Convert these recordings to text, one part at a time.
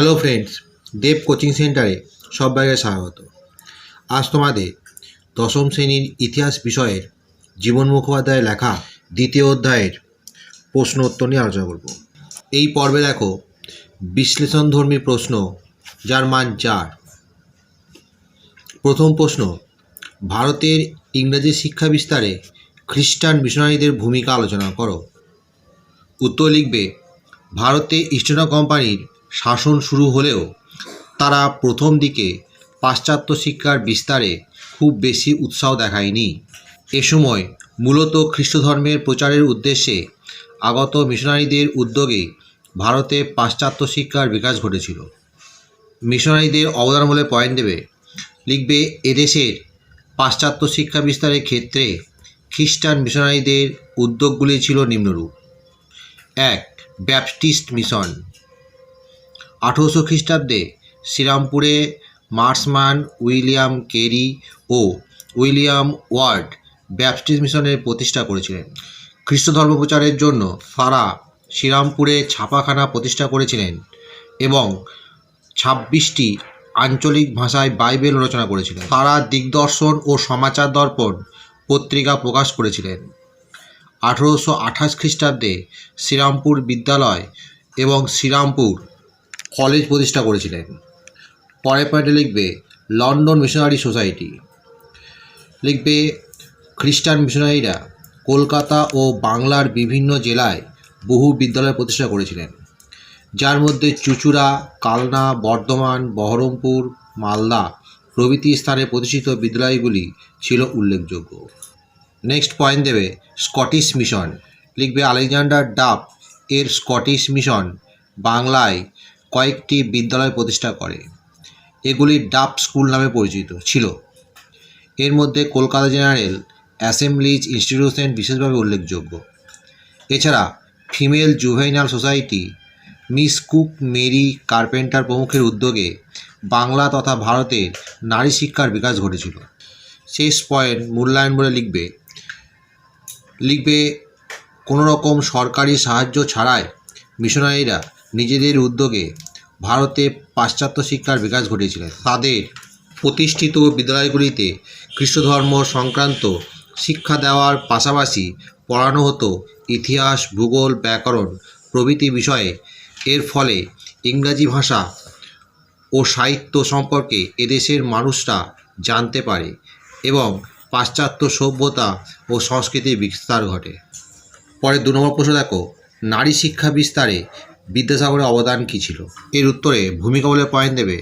Hello friends দেব coaching সেন্টারে সবাইকে স্বাগত। আজ তোমাদের দশম শ্রেণির ইতিহাস বিষয়ের জীবন মুখোপাধ্যায়ের লেখা দ্বিতীয় অধ্যায়ের প্রশ্ন উত্তর নিয়ে আলোচনা করব। এই পর্বে দেখো বিশ্লেষণধর্মী প্রশ্ন যার মান চার। প্রথম প্রশ্ন, ভারতের ইংরেজি শিক্ষা বিস্তারে খ্রিস্টান মিশনারিদের ভূমিকা আলোচনা করো। উত্তর লিখবে, ভারতে ইস্ট ইন্ডিয়া কোম্পানির শাসন শুরু হলেও তারা প্রথম দিকে পাশ্চাত্য শিক্ষার বিস্তারে খুব বেশি উৎসাহ দেখায়নি। এ সময় মূলত খ্রিস্ট ধর্মের প্রচারের উদ্দেশ্যে আগত মিশনারিদের উদ্যোগে ভারতে পাশ্চাত্য শিক্ষার বিকাশ ঘটেছিল। মিশনারিদের অবদান বলে পয়েন্ট দেবে, লিখবে, এদেশের পাশ্চাত্য শিক্ষা বিস্তারের ক্ষেত্রে খ্রিস্টান মিশনারিদের উদ্যোগগুলি ছিল নিম্নরূপ। এক, ব্যাপটিস্ট মিশন। আঠেরোশো খ্রিস্টাব্দে শ্রীরামপুরে মার্সম্যান উইলিয়াম কেরি ও উইলিয়াম ওয়ার্ড ব্যাপটিস্ট মিশনের প্রতিষ্ঠা করেছিলেন। খ্রিস্ট ধর্ম প্রচারের জন্য তারা শ্রীরামপুরে ছাপাখানা প্রতিষ্ঠা করেছিলেন এবং ছাব্বিশটি আঞ্চলিক ভাষায় বাইবেল রচনা করেছিলেন। তারা দিগদর্শন ও সমাচার দর্পণ পত্রিকা প্রকাশ করেছিলেন। আঠেরোশো আঠাশ খ্রিস্টাব্দে শ্রীরামপুর বিদ্যালয় এবং শ্রীরামপুর কলেজ প্রতিষ্ঠা করেছিলেন। পরে পয়েন্টে লিখবে লন্ডন মিশনারি সোসাইটি। লিখবে খ্রিস্টান মিশনারিরা কলকাতা ও বাংলার বিভিন্ন জেলায় বহু বিদ্যালয় প্রতিষ্ঠা করেছিলেন। যার মধ্যে চুচুড়া, কালনা, বর্ধমান, বহরমপুর, মালদা প্রভৃতি স্থানে প্রতিষ্ঠিত বিদ্যালয়গুলি ছিল উল্লেখযোগ্য। নেক্সট পয়েন্ট দেবে স্কটিশ মিশন। লিখবে আলেকজান্ডার ডাফ এর স্কটিশ মিশন বাংলায় কয়েকটি বিদ্যালয় প্রতিষ্ঠা করে। এগুলি ডাফ স্কুল নামে পরিচিত, ছিল। এর মধ্যে কলকাতা জেনারেল অ্যাসেম্বলিজ ইনস্টিটিউশন বিশেষভাবে উল্লেখযোগ্য। এছাড়া female juvenile society, Miss Cook Mary Carpenter প্রমুখের উদ্যোগে বাংলা তথা ভারতের নারী শিক্ষার বিকাশ ঘটেছিল। শেষ পয়েন্ট মূল্যায়ন বলে লিখবে লিখবে, কোনো রকম সরকারি সাহায্য ছাড়াই মিশনারিরা নিজেদের উদ্যোগে ভারতে পাশ্চাত্য শিক্ষার বিকাশ ঘটিয়েছিলেন। তাদের প্রতিষ্ঠিত বিদ্যালয়গুলিতে খ্রিস্টধর্ম সংক্রান্ত শিক্ষা দেওয়ার পাশাপাশি পড়ানো হতো ইতিহাস, ভূগোল, ব্যাকরণ প্রভৃতি বিষয়ে। এর ফলে ইংরাজি ভাষা ও সাহিত্য সম্পর্কে এদেশের মানুষরা জানতে পারে এবং পাশ্চাত্য সভ্যতা ও সংস্কৃতির বিস্তার ঘটে। পরে দু নম্বর প্রশ্ন দেখো, নারী শিক্ষা বিস্তারে বিদ্যাসাগরের অবদান কী ছিল? এর উত্তরে ভূমিকা বলে পয়েন্ট দেবে,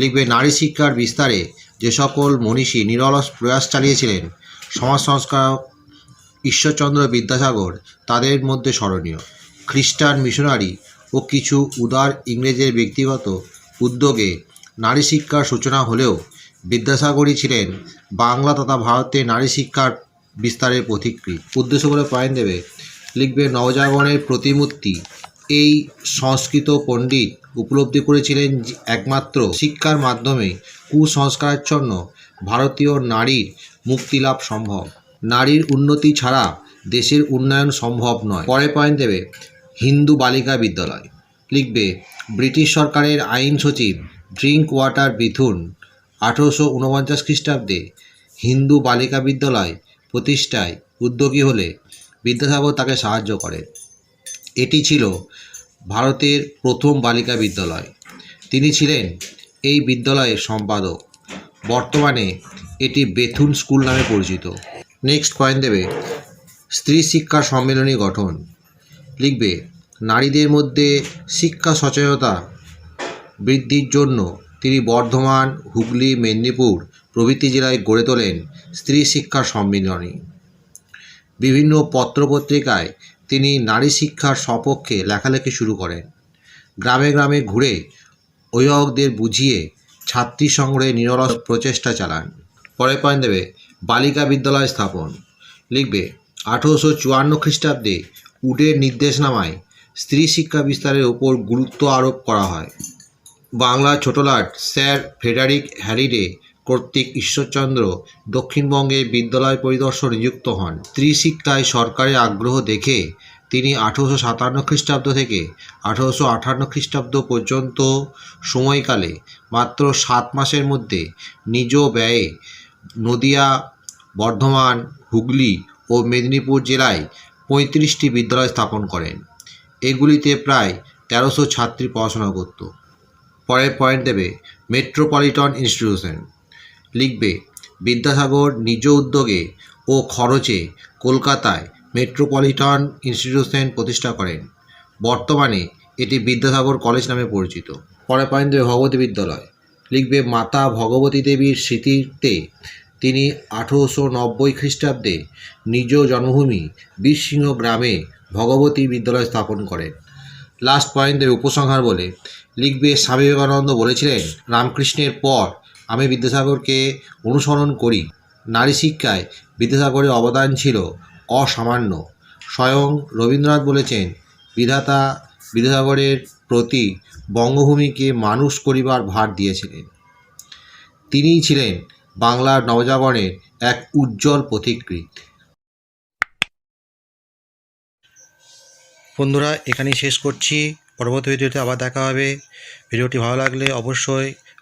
লিখবে নারী শিক্ষার বিস্তারে যে সকল মনীষী নিরলস প্রয়াস চালিয়েছিলেন, সমাজ সংস্কারক ঈশ্বরচন্দ্র বিদ্যাসাগর তাদের মধ্যে স্মরণীয়। খ্রিস্টান মিশনারি ও কিছু উদার ইংরেজের ব্যক্তিগত উদ্যোগে নারী শিক্ষার সূচনা হলেও বিদ্যাসাগরই ছিলেন বাংলা তথা ভারতে নারী শিক্ষার বিস্তারের পথিকৃৎ। উদ্দেশ্য বলে পয়েন্ট দেবে, লিখবে নবজাগরণের প্রতিমূর্তি এই সংস্কৃত পণ্ডিত উপলব্ধি করেছিলেন একমাত্র শিক্ষার মাধ্যমে কুসংস্কারাচ্ছন্ন ভারতীয় নারীর মুক্তিলাভ সম্ভব। নারীর উন্নতি ছাড়া দেশের উন্নয়ন সম্ভব নয়। পরে পয়েন্ট দেবে, হিন্দু বালিকা বিদ্যালয়। লিখবে, ব্রিটিশ সরকারের আইন সচিব ড্রিঙ্ক ওয়াটার বিথুন আঠেরোশো ঊনপঞ্চাশ খ্রিস্টাব্দে হিন্দু বালিকা বিদ্যালয় প্রতিষ্ঠায় উদ্যোগী হলে বিদ্যাসাগর তাকে সাহায্য করেন। এটি ছিল ভারতের প্রথম বালিকা বিদ্যালয়। তিনি ছিলেন এই বিদ্যালয়ের সম্পাদক। বর্তমানে এটি বেথুন স্কুল নামে পরিচিত। নেক্সট পয়েন্ট দেবে, স্ত্রী শিক্ষা সম্মেলনী গঠন। লিখবে, নারীদের মধ্যে শিক্ষা সচেতনতা বৃদ্ধির জন্য তিনি বর্ধমান, হুগলি, মেদিনীপুর প্রভৃতি জেলায় গড়ে তোলেন স্ত্রী শিক্ষা সম্মেলনী। বিভিন্ন পত্রপত্রিকায় তিনি নারী শিক্ষার সপক্ষে লেখালেখি শুরু করেন। গ্রামে গ্রামে ঘুরে অভিভাবকদের বুঝিয়ে ছাত্রী সংগ্রহে নিরলস প্রচেষ্টা চালান। পরে পয়েন্ট দেবে, বালিকা বিদ্যালয় স্থাপন। লিখবে, আঠেরোশো চুয়ান্ন খ্রিস্টাব্দে উডের নির্দেশনামায় স্ত্রী শিক্ষা বিস্তারের ওপর গুরুত্ব আরোপ করা হয়। বাংলা ছোটলাট স্যার ফেডারিক হ্যারিডে কর্তৃক ঈশ্বরচন্দ্র দক্ষিণবঙ্গে বিদ্যালয় পরিদর্শন নিযুক্ত হন। ত্রিশিক্ষায় সরকারের আগ্রহ দেখে তিনি আঠেরোশো সাতান্ন খ্রিস্টাব্দ থেকে আঠেরোশো আটান্ন খ্রিস্টাব্দ পর্যন্ত সময়কালে মাত্র সাত মাসের মধ্যে নিজ ব্যয়ে নদিয়া, বর্ধমান, হুগলি ও মেদিনীপুর জেলায় পঁয়ত্রিশটি বিদ্যালয় স্থাপন করেন। এগুলিতে প্রায় তেরোশো ছাত্রী পড়াশোনা করত। পরের পয়েন্ট দেবে মেট্রোপলিটন ইনস্টিটিউশন লিখবে, বিদ্যাসাগর নিজ উদ্যোগে ও খরচে কলকাতায় মেট্রোপলিটন ইনস্টিটিউশন প্রতিষ্ঠা করেন। বর্তমানে এটি বিদ্যাসাগর কলেজ নামে পরিচিত। পরে পয়েন্ট ভগবতী বিদ্যালয়। লিখবে, মাতা ভগবতী দেবীর স্মৃতিতে তিনি আঠেরোশো নব্বই খ্রিস্টাব্দে নিজ জন্মভূমি বীরসিংহ গ্রামে ভগবতী বিদ্যালয় স্থাপন করেন। লাস্ট পয়েন্ট দেবে উপসংহার বলে লিখবে, স্বামী বিবেকানন্দ বলেছিলেন, রামকৃষ্ণের পর আমি বিদ্যাসাগরকে অনুসরণ করি। নারী শিক্ষায় বিদ্যাসাগরের অবদান ছিল অসামান্য। স্বয়ং রবীন্দ্রনাথ বলেছেন, বিধাতা বিদ্যাসাগরের প্রতি বঙ্গভূমিকে মানুষ করিবার ভার দিয়েছিলেন। তিনিই ছিলেন বাংলার নবজাগরণের এক উজ্জ্বল পথিকৃৎ। বন্ধুরা, এখানেই শেষ করছি। পরবর্তী ভিডিওতে আবার দেখা হবে। ভিডিওটি ভালো লাগলে অবশ্যই